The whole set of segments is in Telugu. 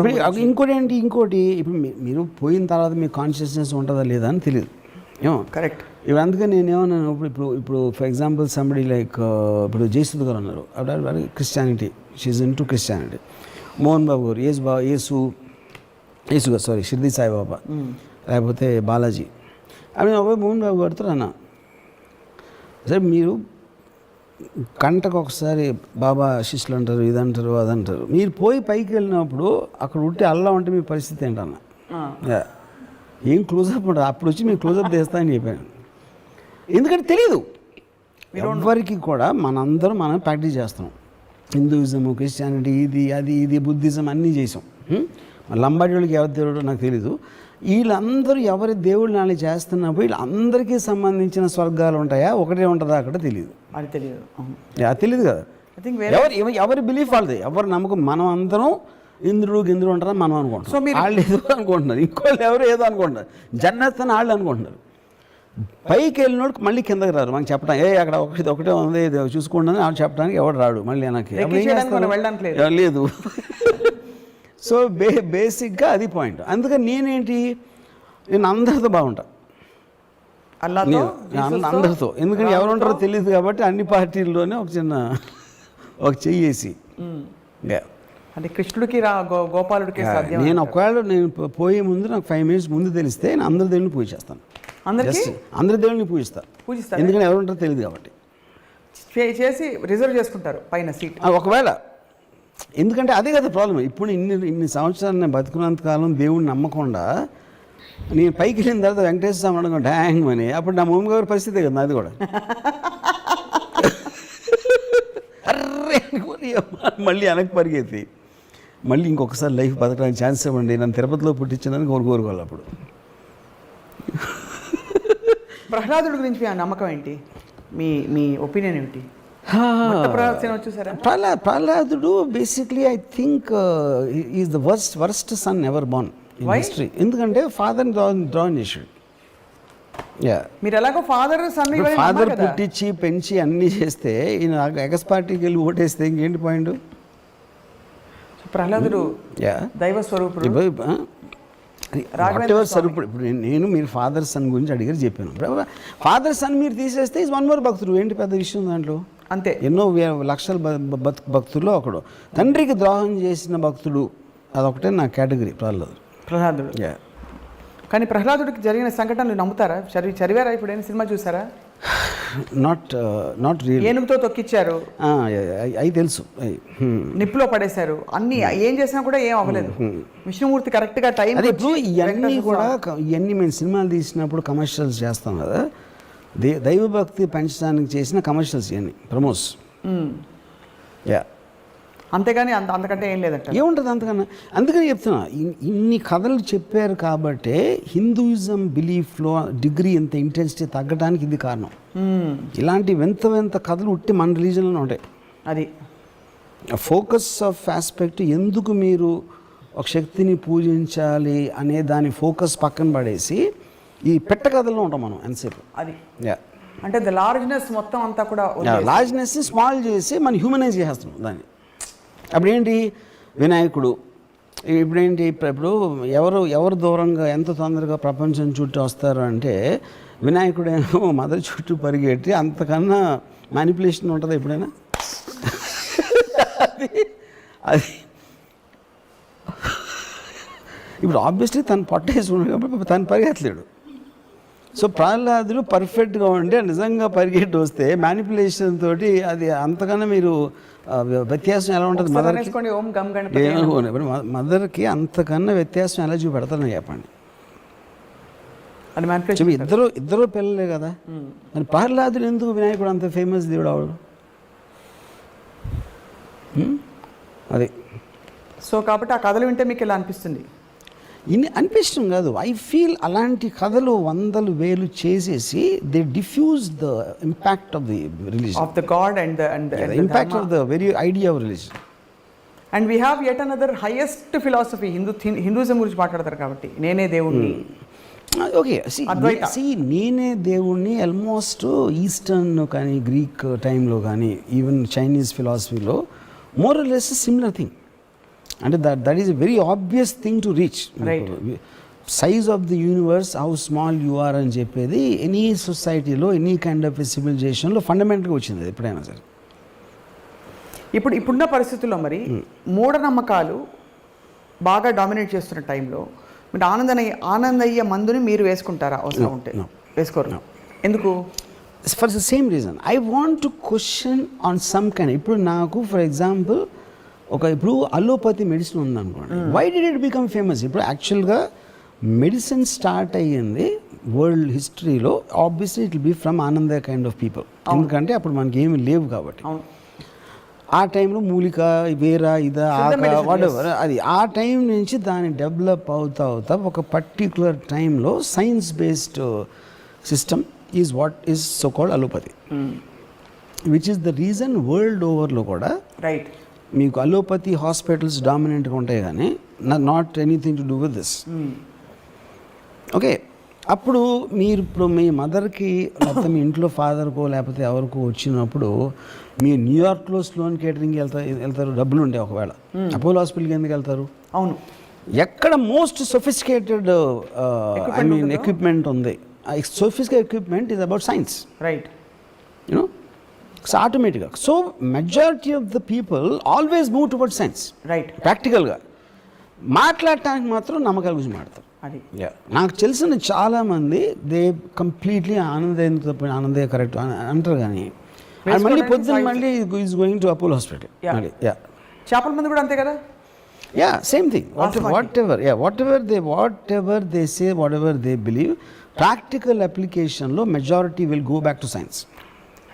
ఇప్పుడు ఇంకోటి ఏంటి ఇంకోటి ఇప్పుడు మీరు పోయిన తర్వాత మీ కాన్షియస్నెస్ ఉంటుందా లేదా అని తెలియదు ఏమో. కరెక్ట్ ఇప్పుడు అందుకని నేను ఏమన్నాను ఇప్పుడు ఇప్పుడు ఇప్పుడు ఫర్ ఎగ్జాంపుల్ సంబడి లైక్ ఇప్పుడు జయసుద్ గారు ఉన్నారు. అప్పుడు Christianity she's into Christianity Mohan Babu గారు యేసు బా యేసు యేసు గారు సారీ షిర్ది సాయిబాబా. లేకపోతే బాలాజీ. అవి మోహన్ బాబు గారితో అన్న. సరే మీరు గంటకు ఒకసారి బాబా శిష్యులు అంటారు ఇదంటారు అదంటారు. మీరు పోయి పైకి వెళ్ళినప్పుడు అక్కడ ఉంటే అల్లం అంటే మీ పరిస్థితి ఏంటన్నా. ఏం క్లోజప్ ఉండదు. అప్పుడు వచ్చి మీరు క్లోజప్ అని చెప్పాను. ఎందుకంటే తెలియదు ఎవరికి కూడా మనందరం మనం ప్రాక్టీస్ చేస్తున్నాం. హిందూయిజం క్రిస్టియానిటీ ఇది అది ఇది బుద్ధిజం అన్నీ చేసాం. హ్మ్? మరి లంబాడి వాళ్ళకి ఎవరి దేవుడో నాకు తెలీదు. వీళ్ళందరూ ఎవరి దేవుళ్ళు నాలుగు చేస్తున్నప్పుడు వీళ్ళందరికీ సంబంధించిన స్వర్గాలు ఉంటాయా? ఒకటే ఉంటుందా? అక్కడ తెలియదు అది తెలియదు. యా, తెలియదు కదా. ఎవరు ఎవ- ఎవరి బిలీఫ్ వాళ్ళది. ఎవరి నమ్మకం? మనం అందరం ఇంద్రుడు గింద్రుడు ఉంటారని మనం అనుకుంటాం సో మీరు- వాళ్ళు ఏదో అనుకుంటున్నారు. ఇంకోళ్ళు ఎవరు ఏదో అనుకుంటున్నారు. జన్నత్ అని వాళ్ళు అనుకుంటున్నారు. పైకి వెళ్ళినోడు మళ్ళీ కిందకి రారు. మనకి చెప్పడం ఏ అక్కడ ఒకటి ఒకటే ఉంది చూసుకోండి అని వాళ్ళు చెప్పడానికి ఎవడు రాడు. మళ్ళీ? వెళ్ళడానికి లేదు. సో బే బేసిక్గా అది పాయింట్ అందుకని నేనేంటి నేను అందరితో బాగుంటా. అందరితో. ఎందుకంటే ఎవరు ఉంటారో తెలియదు కాబట్టి అన్ని పార్టీల్లోనే ఒక చిన్న ఒక చెయ్యేసి. అంటే కృష్ణుడికి రా గో- గోపాలుడికి నేను ఒకవేళ నేను పోయే ముందు నాకు ఫైవ్ మినిట్స్ ముందు తెలిస్తే నేను అందరి దేవుడిని పూజ చేస్తాను అందరి దేవుడిని పూజిస్తా. పూజిస్తారు? ఎందుకంటే ఎవరు ఉంటారో తెలియదు కాబట్టి. చేసి రిజర్వ్ చేసుకుంటారు పైన సీట్. ఒకవేళ ఎందుకంటే అదే కదా ప్రాబ్లం ఇప్పుడు ఇన్ని ఇన్ని సంవత్సరాలు నేను బతుకున్నంత కాలం దేవుడిని నమ్మకుండా నేను పైకి వెళ్ళిన తర్వాత వెంకటేశ్వర స్వామి అడగ డ్యాంగ్ అని అప్పుడు నా మమ్మీ గారి పరిస్థితి కదా అది కూడా. అర్రే అనుకోని మళ్ళీ వెనక్కి పరిగెత్తి. మళ్ళీ ఇంకొకసారి లైఫ్ బతకడానికి ఛాన్స్ ఇవ్వండి. నన్ను తిరుపతిలో పుట్టించిందని కోరు కోరుకోవాలి అప్పుడు. ప్రహ్లాదుడి గురించి మీ నమ్మకం ఏంటి? మీ మీ ఒపీనియన్ ఏమిటి ప్రహ్లాద ప్రహ్లాదుడు basically I think is the worst worst son ever in Why? History ఎందుకంటే ఫాదర్ని డ్రా డ్రాన్ చేసాడు యా మీరు ఎలాగో ఫాదర్ సన్ ఫాదర్ పుట్టించి పెంచి అన్నీ చేస్తే ఈయన ఎగస్ పార్టీకి వెళ్ళి ఓటేస్తే ఇంకేంటి పాయింట్ ప్రహ్లాదుడు యా దైవ స్వరూపుడు. వాట్ ఎవర్ సరే ఇప్పుడు నేను మీరు ఫాదర్ సన్ గురించి అడిగారు చెప్పాను. ఫాదర్ సన్ మీరు తీసేస్తే ఇస్ వన్ మోర్ భక్తుడు. ఏంటి పెద్ద విషయం దాంట్లో? అంతే. ఎన్నో లక్షల భక్తుల్లో ఒకడు. తండ్రికి ద్రోహం చేసిన భక్తుడు అదొకటే నా కేటగిరీ ప్రహ్లాదు ప్రహ్లాదుడు. కానీ ప్రహ్లాదుడికి జరిగిన సంఘటనలు నమ్ముతారా? చదివి చదివారా ఇప్పుడు ఏం సినిమా చూసారా? నాట్ నాట్ రియల్ ఏనుగుతో తొక్కిచ్చారు. అవి తెలుసు. Hmm. నిప్పులో పడేశారు. అన్ని ఏం చేసినా కూడా ఏం అవ్వలేదు. విష్ణుమూర్తి కరెక్ట్గా టైం అదే ఇప్పుడు ఇవన్నీ కూడా ఇవన్నీ మేము సినిమాలు తీసినప్పుడు కమర్షియల్స్ చేస్తాం కదా. దే దైవభక్తి పెంచడానికి చేసిన కమర్షియల్స్ ఇవన్నీ ప్రమోస్ యా అంతేగాని అంత అంతకంటే ఏం లేదంట ఏముంటుంది అంతకన్నా? అందుకని చెప్తున్నా ఇన్- ఇన్ని కథలు చెప్పారు కాబట్టే హిందూయిజం బిలీఫ్లో డిగ్రీ ఇంత ఇంటెన్సిటీ తగ్గడానికి ఇది కారణం. మ్మ్. ఇలాంటి వింత వింత కథలు ఉట్టి మన రిలీజన్లో ఉంటాయి. అది. ఫోకస్ ఆఫ్ ఆస్పెక్ట్ ఎందుకు మీరు ఒక శక్తిని పూజించాలి అనే దాని ఫోకస్ పక్కన పడేసి ఈ పెట్ట కథల్లో ఉంటాం మనం ఎంతసేపు అది. యా అంటే ద లార్జ్నెస్ మొత్తం అంతా కూడా లార్జ్నెస్ స్మాల్ చేసి మనం హ్యూమనైజ్ చేస్తున్నాం దాన్ని. అప్పుడు ఏంటి వినాయకుడు. ఇప్పుడేంటి? ఇప్పుడు ఇప్పుడు ఎవరు ఎవరు దూరంగా ఎంత తొందరగా ప్రపంచం చుట్టూ వస్తారు అంటే వినాయకుడు ఏమో మదర్ చుట్టూ పరిగెట్టి అంతకన్నా మ్యానిపులేషన్ ఉంటుందా ఎప్పుడైనా? అది అది. ఇప్పుడు ఆబ్వియస్లీ తను పొట్టేసుకున్నాడు కాబట్టి తను పరిగెత్తలేడు. సో ప్రహ్లాదుడు పర్ఫెక్ట్గా ఉంటే నిజంగా పరిగెట్టి వస్తే మ్యానిపులేషన్ తోటి అది అంతకన్నా మీరు వ్యత్యాసం ఎలా ఉంటుంది మదర్కి మదర్కి అంతకన్నా వ్యత్యాసం ఎలా చూపెడతాను చెప్పండి. ఇద్దరు ఇద్దరు పిల్లలే కదా. మరి ప్రహ్లాదుడు ఎందుకు వినాయకుడు అంత ఫేమస్ దేవుడు అవడు? అది. సో కాబట్టి ఆ కథలు వింటే మీకు ఇలా అనిపిస్తుంది. ఇన్ని అనిపించడం కాదు. ఐ ఫీల్ అలాంటి కథలు వందలు వేలు చేసేసి they defuse the impact of the religion of the God and and impact of the very idea of religion and we have at another highest philosophy Hindu Hinduism గురించి మాట్లాడతారు కాబట్టి నేనే దేవుణ్ణి. ఓకే అద్వైత. సి నేనే దేవుణ్ణి ఆల్మోస్ట్ ఈస్టర్న్ కానీ గ్రీక్ టైంలో కానీ ఈవెన్ చైనీస్ ఫిలాసఫీలో మోర్ లెస్ సిమిలర్ థింగ్ అంటే that that is a very obvious thing to reach. Size of the universe how small you are అని చెప్పేది ఎనీ సొసైటీలో ఎనీ కైండ్ ఆఫ్ సివిలైజేషన్లో ఫండమెంటల్గా వచ్చింది అది ఎప్పుడైనా సరే. ఇప్పుడు ఇప్పుడున్న పరిస్థితుల్లో మరి మూఢనమ్మకాలు బాగా డామినేట్ చేస్తున్న టైంలో మీరు ఆనందనయ్య ఆనందయ్య మందుని మీరు వేసుకుంటారా? అవసరం ఉంటే. వేసుకోరు. ఎందుకు? For the same reason I want to question on some kind ఇప్పుడు నాకు ఫర్ ఎగ్జాంపుల్ ఒక ఇప్పుడు అలోపతి మెడిసిన్ ఉందనుకోండి. Why did it become famous ఇప్పుడు యాక్చువల్గా మెడిసిన్ స్టార్ట్ అయ్యింది వరల్డ్ హిస్టరీలో obviously it be from another kind of people ఎందుకంటే అప్పుడు మనకి ఏమి లేవు కాబట్టి. ఆ టైంలో మూలిక వేర ఇదా Siddha ఆక medicine, వాట్ yes. అది ఆ టైం నుంచి దాన్ని డెవలప్ అవుతా అవుతా ఒక పర్టిక్యులర్ టైంలో science based system is what is so called allopathy which is the reason world ఓవర్లో కూడా రైట్ మీకు అలోపతి హాస్పిటల్స్ డామినెంట్గా ఉంటాయి కానీ not anything to do with this okay అప్పుడు మీరు ఇప్పుడు మీ మదర్కి లేకపోతే మీ ఇంట్లో ఫాదర్కో లేకపోతే ఎవరికో వచ్చినప్పుడు మీరు న్యూయార్క్లో స్లోన్ కేటరింగ్కి వెళ్తారు వెళ్తారు డబ్బులు ఉండే ఒకవేళ. అపోలో హాస్పిటల్కి ఎందుకు వెళ్తారు? అవును. ఎక్కడ most sophisticated I mean? Equipment ఉంది. Sophisticated equipment is about science right you know so ఆటోమేటిక్గా so majority of the people always move toward science right ప్రాక్టికల్గా మాట్లాడటానికి మాత్రం నమ్మకాల గురించి మాడతారు అది. నాకు తెలిసిన చాలామంది దే కంప్లీట్లీ ఆనందం తప్ప ఆనందే కరెక్ట్ అంటారు కానీ మళ్ళీ సాయం మళ్ళీ is going to Apollo hospital. మళ్ళీ యా చేపల మంది కూడా అంతే కదా? Yeah same thing what. Whatever yeah whatever they whatever they say whatever they believe practical అప్లికేషన్లో majority will go back to science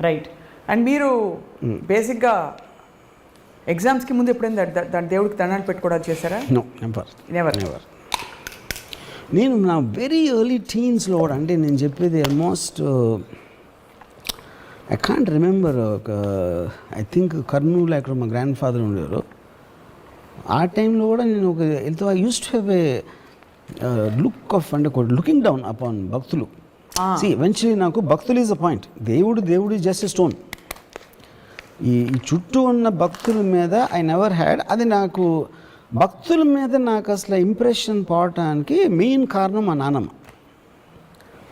right and మీరు బేసిక్గా ఎగ్జామ్స్కి ముందు ఎప్పుడైనా దాని దేవుడికి దండాలు పెట్టుకోవడం చేశారా? నో నెంబర్ నెవర్ నెవర్ నేను నా వెరీ ఎర్లీ టీన్స్లో కూడా అంటే నేను చెప్పేది ఆల్మోస్ట్ ఐ కాంట్ రిమెంబర్ ఒక ఐ థింక్ కర్నూలు అక్కడ మా గ్రాండ్ ఫాదర్ ఉండేవారు. ఆ టైంలో కూడా నేను ఒక ఎంతో I used to have a look of అంటే లుకింగ్ డౌన్ అపాన్ భక్తులు. సి వెంచువలీ నాకు భక్తులు ఈజ్ అ పాయింట్ దేవుడు దేవుడు జస్ట్ స్టోన్ ఈ చుట్టూ ఉన్న భక్తుల మీద ఐ నెవర్ హ్యాడ్ అది నాకు భక్తుల మీద నాకు అసలు ఇంప్రెషన్ పోవటానికి మెయిన్ కారణం మా నాన్నమ్మ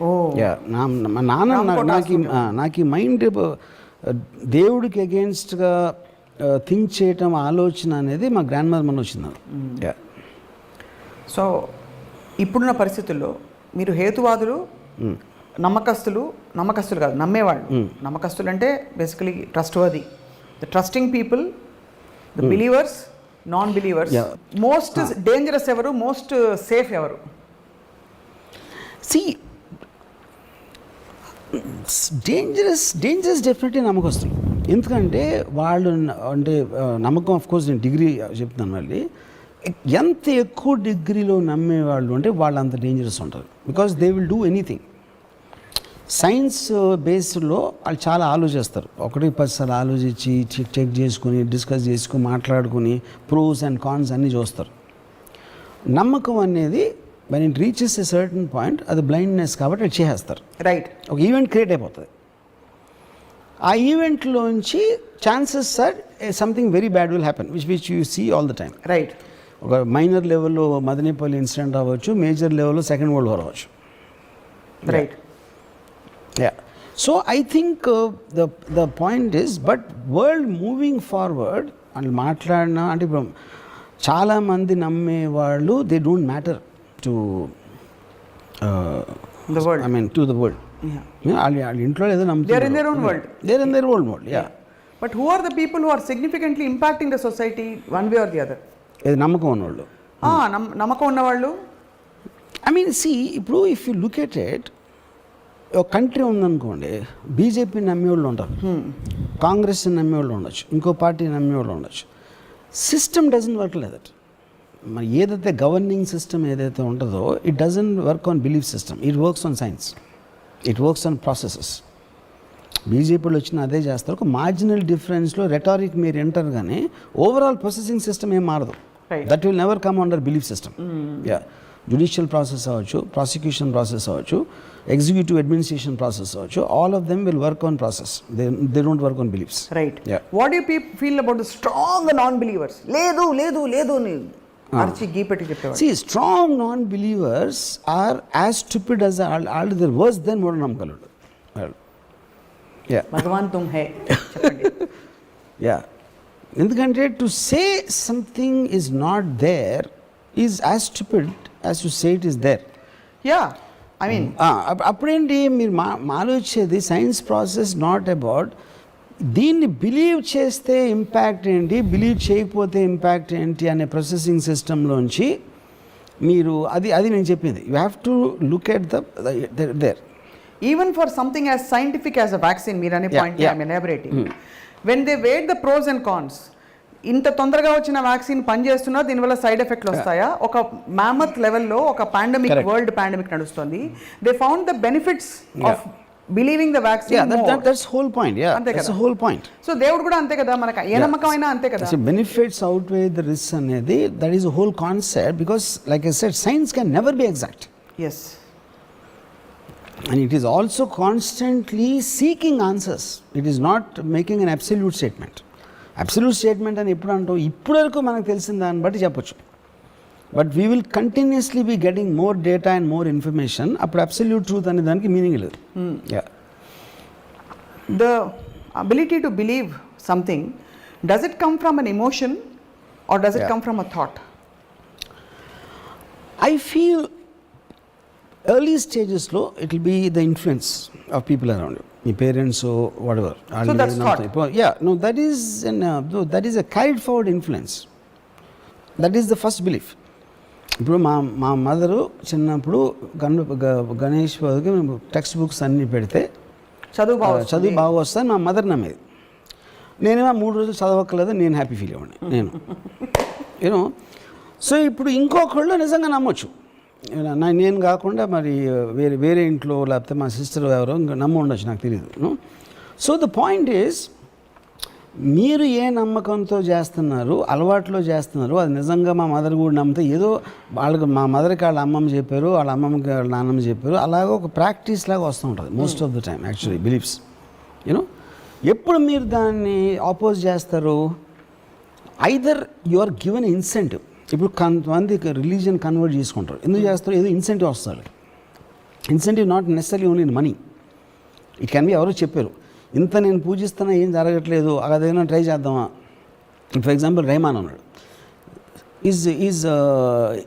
ఓ. యా నా మా నాన్న నాకు నాకు ఈ మైండ్ దేవుడికి అగేన్స్ట్గా థింక్ చేయటం ఆలోచన అనేది మా గ్రాండ్ మదర్ మన వచ్చింది సో ఇప్పుడున్న పరిస్థితుల్లో మీరు హేతువాదులు నమ్మకస్తులు నమ్మకస్తులు కాదు నమ్మేవాళ్ళు. నమ్మకస్తులు అంటే basically trustworthy the trusting people the believers non believers. Most dangerous ఎవరు మోస్ట్ సేఫ్ ఎవరు? సి డేంజరస్ డేంజరస్ డెఫినెట్లీ నమ్మకస్తులు. ఎందుకంటే వాళ్ళు అంటే నమ్మకం ఆఫ్ కోర్స్ నేను డిగ్రీ చెప్తున్నాను మళ్ళీ. ఎంత ఎక్కువ డిగ్రీలో నమ్మే వాళ్ళు అంటే వాళ్ళు అంత డేంజరస్ ఉంటారు. Because they will do anything science బేస్డ్లో వాళ్ళు చాలా ఆలోచిస్తారు. ఒకటి పదిసార్లు ఆలోచించి చెక్ చెక్ చేసుకుని డిస్కస్ చేసుకుని మాట్లాడుకుని ప్రోస్ అండ్ కాన్స్ అన్నీ చూస్తారు. నమ్మకం అనేది when it reaches a certain point అది బ్లైండ్నెస్ కాబట్టి అది చేసేస్తారు. రైట్ ఒక ఈవెంట్ క్రియేట్ అయిపోతుంది. ఆ ఈవెంట్లోంచి chances sir something very bad will happen which which you see all the time right ఒక మైనర్ లెవెల్లో మదనేపల్లి ఇన్సిడెంట్ అవ్వచ్చు మేజర్ లెవెల్లో సెకండ్ వరల్డ్ వార్ అవ్వచ్చు. Right yeah so I think the the point is but world moving forward వాళ్ళు మాట్లాడిన అంటే ఇప్పుడు చాలామంది నమ్మే వాళ్ళు they don't matter to The world. I mean to the world వాళ్ళ వాళ్ళ ఇంట్లో ఏదో They are in their own world. They're in their world mode yeah but who are the people who are significantly impacting the society one way or the other ఇది నమ్మకం ఉన్నవాళ్ళు? నమ్మకం ఉన్నవాళ్ళు? ఐ మీన్ సి ఇప్పుడు if you look at it ఒక కంట్రీ ఉందనుకోండి బీజేపీ నమ్మేవాళ్ళు ఉంటారు. కాంగ్రెస్ నమ్మేవాళ్ళు ఉండొచ్చు. ఇంకో పార్టీ నమ్మేవాళ్ళు ఉండొచ్చు. సిస్టమ్ డజన్ వర్క్ లేదు మరి ఏదైతే గవర్నింగ్ సిస్టమ్ ఏదైతే ఉంటుందో it doesn't work on belief system it works on science it works on processes బీజేపీలో వచ్చిన అదే చేస్తారు. ఒక మార్జినల్ డిఫరెన్స్లో రెటారిక్ మీరు ఎంటర్ కానీ ఓవరాల్ ప్రొసెసింగ్ సిస్టమ్ ఏం మారదు. That will never come under belief system yeah judicial process అవ్వచ్చు ప్రాసిక్యూషన్ ప్రాసెస్ అవ్వచ్చు ఎగ్జిక్యూటివ్ అడ్మినిస్ట్రేషన్ ప్రాసెస్ అవ్వచ్చు all of them will work on process they they don't work on beliefs right. What you people feel about strong non believers లేదు లేదు లేదు అరిచి గీపెట్టి చెప్పేవాడు See, strong non-believers are as stupid as all, all they're worse than మూఢనమ్మకాలుడు వాళ్ళు యా భగవాన్ తుమ్ హే యా ఎందుకంటే to say something is not there is as stupid as to say it is there yeah I mean అప్పుడేంటి మీరు మా మాలో వచ్చేది సైన్స్ ప్రాసెస్ నాట్ అబౌట్ దీన్ని బిలీవ్ చేస్తే ఇంపాక్ట్ ఏంటి బిలీవ్ చేయకపోతే ఇంపాక్ట్ ఏంటి అనే ప్రాసెసింగ్ సిస్టంలోంచి మీరు అది అది నేను చెప్పింది. You have to look at the there even for something as scientific as a vaccine మీరు అనే point when they weight the pros and cons ఇంత తొందరగా వచ్చిన వ్యాక్సిన్ పనిచేస్తున్నా దీనివల్ల సైడ్ ఎఫెక్ట్లు వస్తాయా? ఒక మ్యామత్ లెవెల్లో ఒక పాండమిక్. వరల్డ్ పాండమిక్ నడుస్తుంది. They found the benefits of believing the vaccine that's whole point yeah that's. Whole point so దేవుడు కూడా అంతే కదా మనకు ఏ నమ్మకం అయినా అంతే కదా. Benefits outweigh the risk అనేది that is whole concept because like I science can never be exact yes and it is also constantly seeking answers. It is not making an absolute statement. Absolute statement అని ఎప్పుడు అంటావు ఇప్పటి వరకు మనకు తెలిసిన దాన్ని బట్టి చెప్పొచ్చు. But we will continuously be getting more data and more information అప్పుడు అబ్సల్యూట్ ట్రూత్ అనే దానికి మీనింగ్ లేదు. Yeah ability to believe something does it come from an emotion or does it Yeah. come from a thought? I feel early స్టేజెస్లో it will be the influence of people around me parents whatever. Yeah no that is that is a carried forward influence that is the first belief ఇప్పుడు మా మా మదరు చిన్నప్పుడు గణ గ- గణేష్ బాబుకి మేము టెక్స్ట్ బుక్స్ అన్నీ పెడితే చదువు బాగా చదువు బాగా వస్తాను మా మదర్ నమ్మేది. నేనేమో మూడు రోజులు చదవక్కర్లేదు నేను హ్యాపీ ఫీల్ అవ్వండి నేను. యూనో సో ఇప్పుడు ఇంకొకళ్ళు నిజంగా నమ్మొచ్చు. నేను కాకుండా మరి వేరే వేరే ఇంట్లో లేకపోతే మా సిస్టర్ ఎవరో ఇంకా నమ్మ ఉండొచ్చు నాకు తెలియదు సో ద పాయింట్ ఈజ్ మీరు ఏ నమ్మకంతో చేస్తున్నారు అలవాట్లో చేస్తున్నారు అది నిజంగా మా మదర్ కూడా నమ్మితే ఏదో వాళ్ళకి మా మదర్కి వాళ్ళ అమ్మమ్మ చెప్పారు వాళ్ళ అమ్మమ్మకి వాళ్ళ నాన్నమ్మ చెప్పారు అలాగే ఒక ప్రాక్టీస్ లాగా వస్తూ ఉంటుంది most of the time actually beliefs you know ఎప్పుడు మీరు దాన్ని ఆపోజ్ చేస్తారు? Either you are given incentive ఇప్పుడు కొంతమంది రిలీజియన్ కన్వర్ట్ చేసుకుంటారు. ఎందుకు చేస్తారు? ఏదో ఇన్సెంటివ్ వస్తుంది incentive not necessary only in money. It can be ఎవరో చెప్పారు. ఇంత నేను పూజిస్తున్నా ఏం జరగట్లేదు. అదేమైనా ట్రై చేద్దామా? ఫర్ ఎగ్జాంపుల్ రైమాన్ అన్నాడు. Is is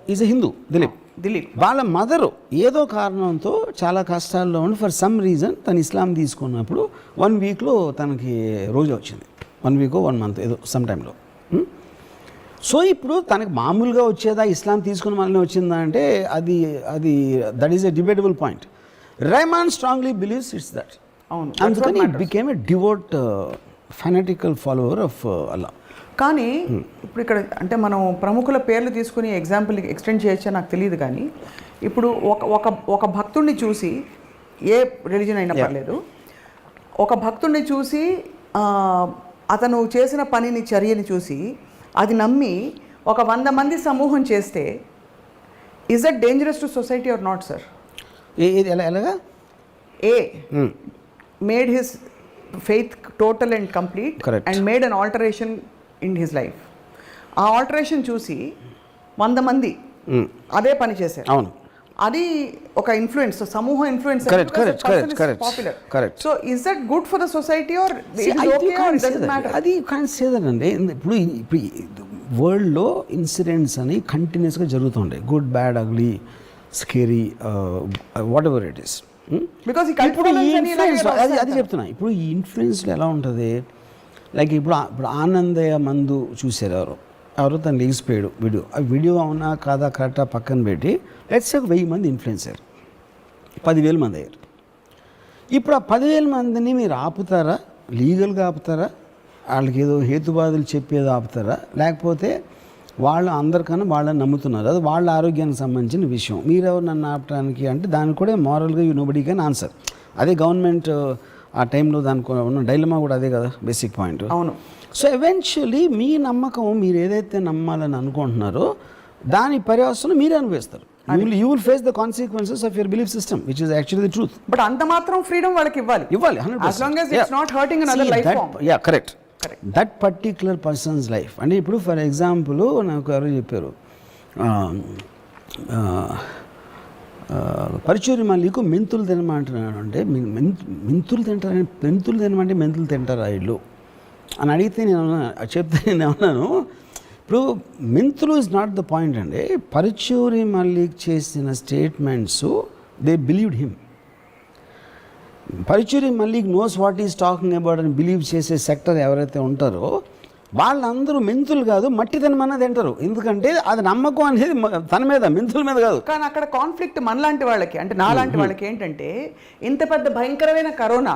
is a Hindu Dileep. Dileep. వాళ్ళ మదరు ఏదో కారణంతో చాలా కష్టాల్లో ఉండి ఫర్ సమ్ రీజన్ తను ఇస్లాం తీసుకున్నప్పుడు వన్ వీక్లో తనకి రోజు వచ్చింది. వన్ వీక్ వన్ మంత్ ఏదో సమ్ టైంలో. సో ఇప్పుడు తనకి మామూలుగా వచ్చేదా ఇస్లాం తీసుకున్న మళ్ళీ వచ్చిందా అంటే అది అది that is a debatable point Rahman strongly believes it's that అవును. అందుకని it became a devout fanatical follower of Allah కానీ ఇప్పుడు ఇక్కడ అంటే మనం ప్రముఖుల పేర్లు తీసుకుని ఎగ్జాంపుల్ ఎక్స్టెండ్ చేయొచ్చా నాకు తెలియదు కానీ ఇప్పుడు ఒక ఒక ఒక భక్తుడిని చూసి ఏ రిలీజన్ అయినా. పర్లేదు. ఒక భక్తుడిని చూసి అతను చేసిన పనిని చర్యని చూసి అది నమ్మి ఒక వంద మంది సమూహం చేస్తే is that dangerous to society or not sir ఎలాగా ఏ Hmm. Made his faith total and complete. And made an alteration in his life ఆ ఆల్టరేషన్ చూసి వంద మంది Mm. అదే పని చేశారు అవును అది ఒక ఇన్ఫ్లుయెన్స్ సమూహ influence correct, correct, correct, popular correct. So is that good for the society or. అది కాన్ సే దట్ అండి ఇప్పుడు ఇప్పుడు వరల్డ్లో ఇన్సిడెంట్స్ అని కంటిన్యూస్గా జరుగుతుంటాయి good bad ugly scary whatever it is because ఇప్పుడు ఈ ఇన్ఫ్లుయెన్స్ అది అది చెప్తున్నా. ఇప్పుడు ఈ ఇన్ఫ్లుయెన్స్లో ఎలా ఉంటుంది? లైక్ ఇప్పుడు ఇప్పుడు ఆనందయ్య మందు చూశారు ఎవరో తను లేచిపోయాడు. వీడియో ఆ వీడియో అవునా కాదా కరెక్టా పక్కన పెట్టి లెట్స్ ఒక వెయ్యి మంది ఇన్ఫ్లుయెన్సర్ పదివేల మంది అయ్యారు. ఇప్పుడు ఆ పదివేల మందిని మీరు ఆపుతారా? లీగల్గా ఆపుతారా? వాళ్ళకి ఏదో హేతుబాధలు చెప్పేది ఆపుతారా? లేకపోతే వాళ్ళు అందరికన్నా వాళ్ళని నమ్ముతున్నారు? అది వాళ్ళ ఆరోగ్యానికి సంబంధించిన విషయం. మీరెవరు నన్ను ఆపడానికి అంటే దానికి కూడా మారల్గా యూ నోబడీ కెన్ ఆన్సర్ అదే గవర్నమెంట్ ఆ టైంలో దానికి ఉన్న డైలమా కూడా అదే కదా బేసిక్ పాయింట్ అవును. సో ఎవెన్చువలీ మీ నమ్మకం మీరు ఏదైతే నమ్మాలని అనుకుంటున్నారో దాని పర్యవసనం మీరే అనుభవిస్తారు. You will face the consequences of your belief system which is actually the truth but అంత మాత్రం ఫ్రీడమ్ వాళ్ళకి ఇవ్వాలి. ఇవ్వాలి As long as it's not hurting another life form. Yeah correct. That particular person's life అంటే ఇప్పుడు ఫర్ ఎగ్జాంపుల్ నాకు ఎవరో చెప్పారు. పరుచూరి మల్లికు మెంతులు తినమంటున్నాడు అంటే మెంతులు తింటారని మెంతులు తినమంటే మెంతులు తింటారా వీళ్ళు? అని అడిగితే నేను చెప్తే నేను ఏమన్నాను ఇప్పుడు మెంతులు ఇస్ నాట్ ద పాయింట్ అండి. పరుచూరి మల్లిక్ చేసిన statements they believed him Paruchuri Mallik knows what is talking about అని బిలీవ్ చేసే సెక్టర్ ఎవరైతే ఉంటారో వాళ్ళందరూ మెంతులు కాదు మట్టి తినమన్నది తింటారు ఎందుకంటే అది నమ్మకం అనేది తన మీద మెంతుల మీద కాదు. కానీ అక్కడ కాన్ఫ్లిక్ట్ మనలాంటి వాళ్ళకి అంటే నాలాంటి వాళ్ళకి ఏంటంటే ఇంత పెద్ద భయంకరమైన కరోనా.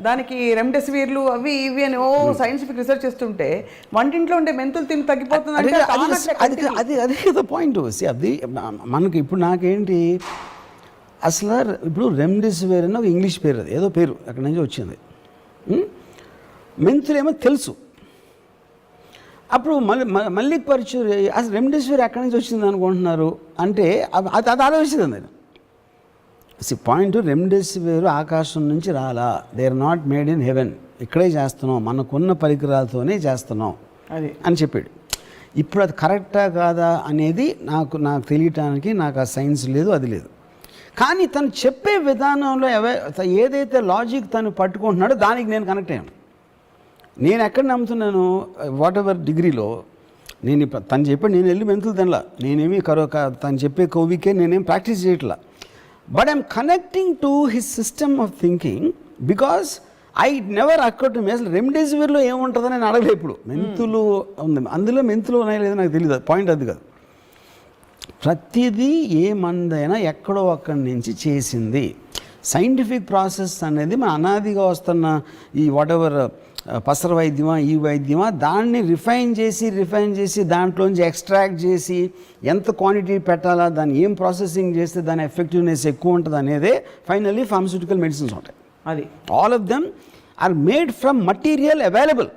దానికి రెమ్డెసివిర్లు అవి ఇవి అని ఓ సైంటిఫిక్ రీసెర్చ్ చేస్తుంటే వంటింట్లో ఉండే మెంతులు తిని తగ్గిపోతుంది అది అది కదా పాయింట్ అది మనకి ఇప్పుడు నాకేంటి అసలు ఇప్పుడు రెమ్డెసివిర్ అని ఒక ఇంగ్లీష్ పేరు అది ఏదో పేరు అక్కడి నుంచి వచ్చింది. ఉం? మెంతులేమో తెలుసు. అప్పుడు మళ్ళీ మళ్ళీ పరిచయం అసలు రెమ్డెసివిర్ ఎక్కడి నుంచి వచ్చింది అనుకుంటున్నారు? అంటే అది అది అది ఆలోచించింది నేను. సి పాయింట్ రెమ్డెసివిర్ ఆకాశం నుంచి రాలా. They are not made in heaven ఇక్కడే చేస్తున్నాం. మనకున్న పరికరాలతోనే చేస్తున్నాం. అది. అని చెప్పాడు. ఇప్పుడు అది కరెక్టా కాదా అనేది నాకు నాకు తెలియటానికి నాకు ఆ సైన్స్ లేదు అది లేదు. కానీ తను చెప్పే విధానంలో ఏదైతే లాజిక్ తను పట్టుకుంటున్నాడో దానికి నేను కనెక్ట్ అయ్యాను. నేను ఎక్కడ నమ్ముతున్నాను వాట్ ఎవర్ డిగ్రీలో నేను తను చెప్పాడు నేను వెళ్ళి మెంతులు తినలా. నేనేమి కరో తను చెప్పే కోవికే నేనేం ప్రాక్టీస్ చేయట్లా. But I'm connecting to his system of thinking because I never అక్కడ టు మీ అసలు రెమ్డెసివిర్లో ఏముంటుందని నేను అడగలే ఇప్పుడు. మెంతులు ఉంది. అందులో మెంతులు ఉన్నాయో లేదో నాకు తెలియదు పాయింట్ అది కాదు. ప్రతిదీ ఏ మందైనా ఎక్కడో అక్కడి నుంచి చేసింది. సైంటిఫిక్ ప్రాసెస్ అనేది మన అనాదిగా వస్తున్న ఈ వాట్ ఎవర్ పసర వైద్యమా ఈ వైద్యమా దాన్ని రిఫైన్ చేసి రిఫైన్ చేసి దాంట్లోంచి ఎక్స్ట్రాక్ట్ చేసి ఎంత క్వాంటిటీ పెట్టాలా దాన్ని ఏం ప్రాసెసింగ్ చేస్తే దాని ఎఫెక్టివ్నెస్ ఎక్కువ ఉంటుంది అనేదే ఫైనల్లీ ఫార్మస్యూటికల్ మెడిసిన్స్ ఉంటాయి. అది. All of them are made from material available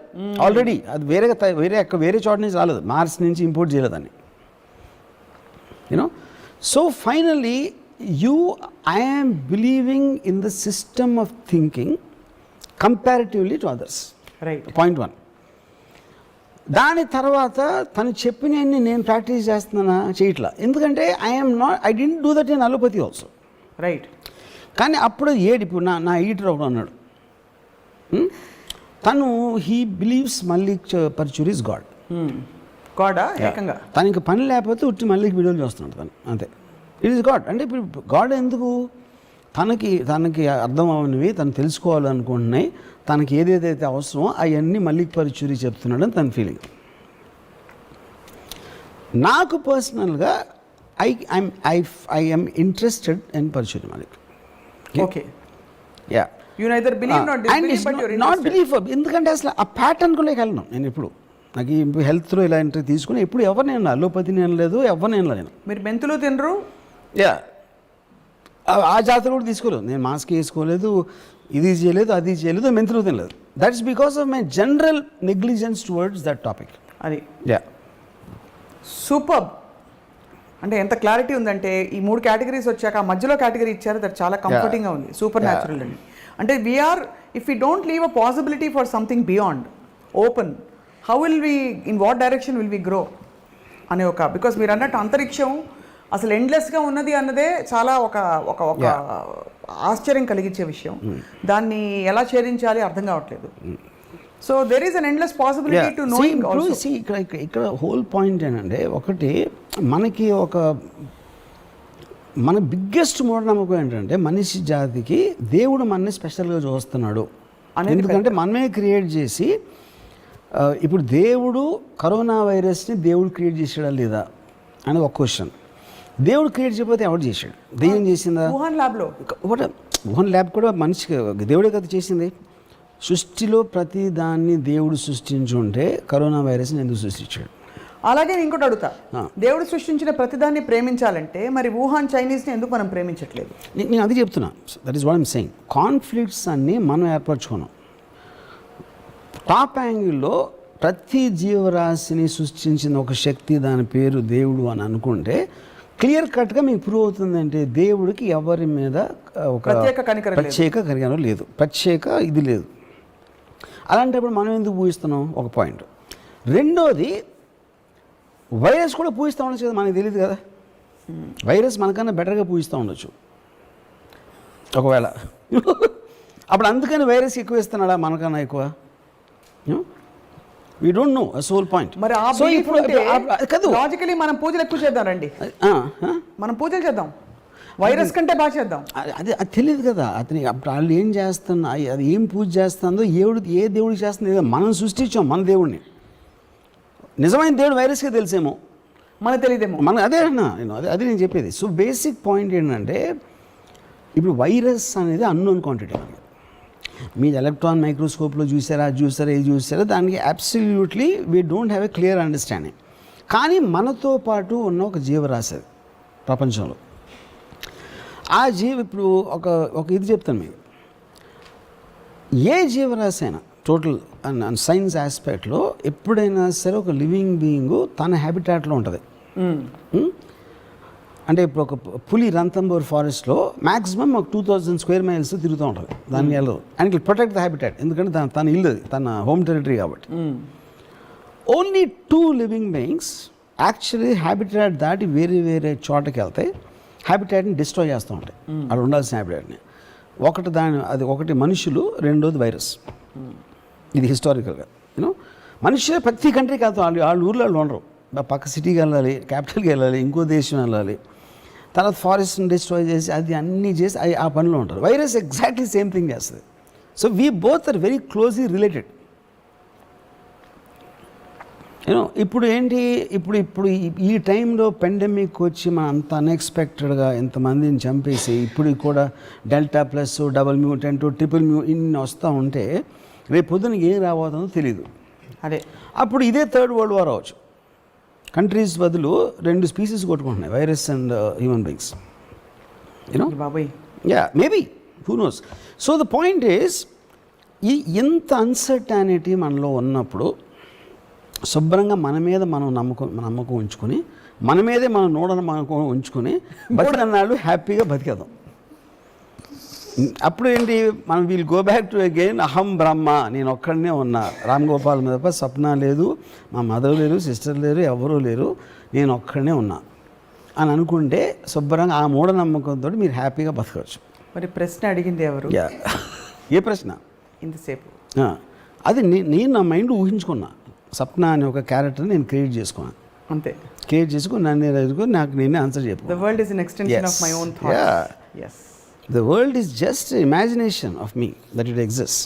already అది వేరే వేరే వేరే చోట నుంచి రాలేదు. మార్స్ నుంచి ఇంపోర్ట్ చేయలేదని you know so finally you I'm believing in the system of thinking comparatively to others right point one దాని తర్వాత తను చెప్పినవన్నీ నేను ప్రాక్టీస్ చేస్తున్నానా? చేయట్లా. ఎందుకంటే I'm not I didn't do that in allopathy also right కానీ అప్పుడు ఏడు ఇప్పుడు నా నా ఈటర్ ఒకడు అన్నాడు. హ్మ్? తను he believes Mallik Paruchuri is god గాడా ఏకంగా? తనకి పని లేకపోతే ఉట్టి మల్లికి వీడియోలు చూస్తున్నాడు తను. అంతే. ఇట్ ఈస్ గాడ్ అంటే ఇప్పుడు గాడ్ ఎందుకు? తనకి తనకి అర్థం అవనివి తను తెలుసుకోవాలనుకుంటున్నాయి. తనకి ఏదేదైతే అవసరమో అవన్నీ మల్లిక్ పరుచూరి చెప్తున్నాడని తన ఫీలింగ్ నాకు పర్సనల్గా I I'm I I'm interested in Paruchuri Mallik okay yeah you neither believe not not believe ఎందుకంటే అసలు ఆ ప్యాటర్న్ కూడా వెళ్ళను నేను ఇప్పుడు నాకు ఈ హెల్త్లో ఇలాంటివి తీసుకుని ఎప్పుడు ఎవరు నేను అల్లోపతి నేను లేదు ఎవరు నేను నేను. మీరు మెంతులు తినరు? యా ఆ జాతర కూడా తీసుకోలేదు. నేను మాస్క్ వేసుకోలేదు ఇది చేయలేదు అది చేయలేదు మెంతులు తినలేదు. That's because of my general negligence towards that topic అది. యా సూపర్ అంటే ఎంత క్లారిటీ ఉందంటే ఈ మూడు కేటగిరీస్ వచ్చాక ఆ మధ్యలో కేటగిరీ ఇచ్చారు దట్ చాలా కంఫర్టింగ్గా ఉంది. సూపర్ న్యాచురల్ అండి. అంటే we're if you don't leave a possibility for something beyond open how will we in what direction will we grow అనే ఒక బికాస్ మీరు అన్నట్టు అంతరిక్షం అసలు ఎండ్లెస్గా ఉన్నది అన్నదే చాలా ఒక ఒక ఒక ఆశ్చర్యం కలిగించే విషయం. దాన్ని ఎలా ఛేదించాలి అర్థం కావట్లేదు. So there is an endless possibility to see, ఇక్కడ ఇక్కడ- హోల్ పాయింట్ ఏంటంటే ఒకటి మనకి ఒక మన బిగ్గెస్ట్ మూఢనమ్మకం ఏంటంటే మనిషి జాతికి దేవుడు మనని స్పెషల్గా చూస్తున్నాడు. అనేది ఎందుకంటే మనమే క్రియేట్ చేసి ఇప్పుడు దేవుడు కరోనా వైరస్ని దేవుడు క్రియేట్ చేసాడా లేదా? అని ఒక క్వశ్చన్ దేవుడు క్రియేట్ చేయకపోతే ఎవడు చేశాడు? దెయ్యం చేసిందా? వుహాన్ ల్యాబ్లో. ఒకటి ఓన్ ల్యాబ్ కూడా మనిషికి దేవుడే కదా చేసింది. సృష్టిలో ప్రతి దాన్ని దేవుడు సృష్టించుంటే కరోనా వైరస్ని ఎందుకు సృష్టించాడు? అలాగే నేను ఇంకోటి అడుగుతా. దేవుడు సృష్టించిన ప్రతిదాన్ని ప్రేమించాలంటే మరి వుహాన్ చైనీస్ని ఎందుకు మనం ప్రేమించట్లేదు? నేను అది చెప్తున్నా. That is what I'm saying conflicts అన్నీ మనం ఏర్పరచుకున్నాం. టాప్ యాంగిల్లో ప్రతి జీవరాశిని సృష్టించిన ఒక శక్తి దాని పేరు దేవుడు అని అనుకుంటే క్లియర్ కట్గా మీకు ప్రూవ్ అవుతుందంటే దేవుడికి ఎవరి మీద ఒక ప్రత్యేక కనికరం లేదు. ప్రత్యేక కనికరం లేదు. ప్రత్యేక ఇది లేదు. అలాంటప్పుడు మనం ఎందుకు పూజిస్తున్నాం? ఒక పాయింట్. రెండోది వైరస్ కూడా పూజిస్తూ ఉండొచ్చు కదా మనకి తెలియదు కదా. వైరస్ మనకన్నా బెటర్గా పూజిస్తూ ఉండొచ్చు. ఒకవేళ. అప్పుడు అందుకని వైరస్ ఎక్కువ ఇస్తున్నాడా మనకన్నా ఎక్కువ. We don't know soul point మరి ఆ సో ఇప్పుడు కాదు. లాజికలీ మనం పూజలు ఎక్కువ చేద్దాం రండి. ఆ, ఆ. మనం పూజలు చేద్దాం. వైరస్ కంటే బాగా చేద్దాం. అది అది తెలియదు కదా. అతని అప్పుడు వాళ్ళు ఏం చేస్తున్నా అది ఏం పూజ చేస్తుందో ఏడు ఏ దేవుడికి చేస్తుందో మనం సృష్టించాం మన దేవుడిని నిజమైన దేవుడు వైరస్కే తెలిసేమో. మనకు తెలియదేమో. మన అదే అన్నా నేను అదే అదే నేను చెప్పేది. సో బేసిక్ పాయింట్ ఏంటంటే ఇప్పుడు వైరస్ అనేది అన్నోన్ క్వాంటిటీ మీరు ఎలక్ట్రాన్ మైక్రోస్కోప్లో చూసారా అది చూసారా ఇది చూసారా దానికి absolutely we don't have a clear understanding కానీ మనతో పాటు ఉన్న ఒక జీవరాశి అది ప్రపంచంలో. ఆ జీవ ఇప్పుడు ఒక ఒక ఇది చెప్తాను మీకు. ఏ జీవరాశి అయినా టోటల్ సైన్స్ ఆస్పెక్ట్లో ఎప్పుడైనా సరే ఒక లివింగ్ బీయింగ్ తన హ్యాబిటాట్లో ఉంటుంది? అంటే ఇప్పుడు ఒక పులి రంతంబోర్ ఫారెస్ట్లో మ్యాక్సిమం ఒక టూ థౌజండ్ స్క్వేర్ మైల్స్ తిరుగుతూ ఉంటుంది. దానికి వెళ్ళదు and it protect the habitat ఎందుకంటే తన తన ఇల్లు తన హోమ్ టెరిటరీ కాబట్టి. Only two living beings actually habitat దాటి వేరే వేరే చోటకి వెళ్తాయి హ్యాబిటాట్ని డిస్ట్రాయ్ చేస్తూ ఉంటాయి. అక్కడ ఉండాల్సిన హ్యాబిటాట్ని ఒకటి దాని అది ఒకటి మనుషులు రెండోది వైరస్ ఇది హిస్టారికల్గా యూనో మనుషులే ప్రతి కంట్రీకి వెళ్తాం వాళ్ళు వాళ్ళ ఊర్లో వాళ్ళు ఉండరు. పక్క సిటీకి వెళ్ళాలి క్యాపిటల్కి వెళ్ళాలి ఇంకో దేశం వెళ్ళాలి. తర్వాత ఫారెస్ట్ని డిస్ట్రాయ్ చేసి అది అన్నీ చేసి అయి- ఆ పనిలో ఉంటారు. వైరస్ ఎగ్జాక్ట్లీ సేమ్ థింగ్ చేస్తుంది so we both are very closely related you know ఇప్పుడు ఏంటి? ఇప్పుడు ఇప్పుడు ఈ- ఈ టైంలో పెండమిక్ వచ్చి మనం అంత అన్ఎక్స్పెక్టెడ్గా ఎంతమందిని చంపేసి ఇప్పుడు కూడా delta plus double mutant triple mu ఇన్ని వస్తూ ఉంటే రేపు పొద్దున ఏం రాబోతుందో తెలియదు అదే. అప్పుడు ఇదే థర్డ్ వరల్డ్ వార్ అవ్వచ్చు కంట్రీస్ బదులు రెండు species కొట్టుకుంటున్నాయి virus and human beings you know బాబాయ్. Yeah maybe who knows so the point is ఈ ఎంత అన్సర్టానిటీ మనలో ఉన్నప్పుడు శుభ్రంగా మన మీద మనం నమ్మకం నమ్మకం ఉంచుకొని మన మీదే మనం నోడ నమ్మకం ఉంచుకొని బతికన్నాళ్ళు హ్యాపీగా బతికేద్దాం. అప్పుడు ఏంటి మనం we'll go back to again అహం బ్రహ్మ నేను ఒక్కడనే ఉన్నా. రామ్ గోపాల్ మీద సప్న లేదు మా మదర్ లేరు సిస్టర్ లేరు ఎవరూ లేరు నేను ఒక్కడనే ఉన్నా. అని అనుకుంటే శుభ్రంగా ఆ మూఢనమ్మకంతో మీరు హ్యాపీగా బతకవచ్చు. మరి ప్రశ్న అడిగింది ఎవరు? యా. ఏ ప్రశ్న? ఇంతసేపు. అది నేను నా మైండ్ ఊహించుకున్నా. సప్న అనే ఒక క్యారెక్టర్ నేను క్రియేట్ చేసుకున్నాను అంతే. క్రియేట్ చేసుకుని నన్ను నేను ఎదుర్కొని నాకు నేనే ఆన్సర్ ద చెప్పు. World is extension of. My own. Thoughts as the world is just imagination of me that it exist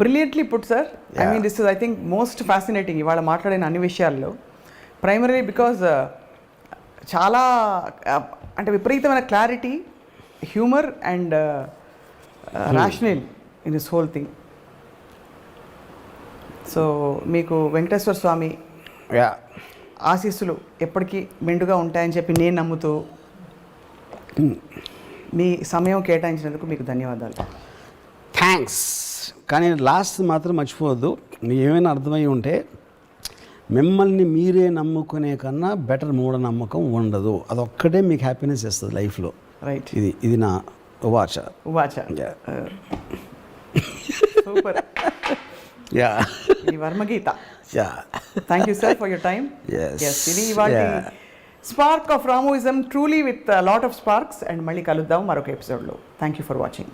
brilliantly put sir I. Mean this is I think most fascinating ఇవాళ మాట్లాడిన అన్ని విషయాల్లో. ప్రైమరీ బికాజ్ చాలా uh, అంటే విపరీతమైన clarity humour and rational in this whole thing so మీకు వెంకటేశ్వర స్వామి ఆశీస్సులు ఎప్పటికీ మెండుగా ఉంటాయని చెప్పి నేను నమ్ముతూ మీ సమయం కేటాయించినందుకు మీకు ధన్యవాదాలు. థ్యాంక్స్ కానీ లాస్ట్ మాత్రం మర్చిపోవద్దు. మీకు ఏమైనా అర్థమై ఉంటే మిమ్మల్ని మీరే నమ్ముకునే కన్నా బెటర్ మూఢనమ్మకం ఉండదు. అదొక్కటే మీకు హ్యాపీనెస్ ఇస్తుంది లైఫ్లో. రైట్ ఇది ఇది నా వాచ. ఉవాచ Yeah. Super yeah Varma Gita. Yeah thank you sir for your time. Yes ఇది ఇవాళ. Spark of Ramoism truly with lot of sparks and మళ్ళీ కలుద్దాం మరొక ఎపిసోడ్లో థ్యాంక్ యూ ఫర్ వాచింగ్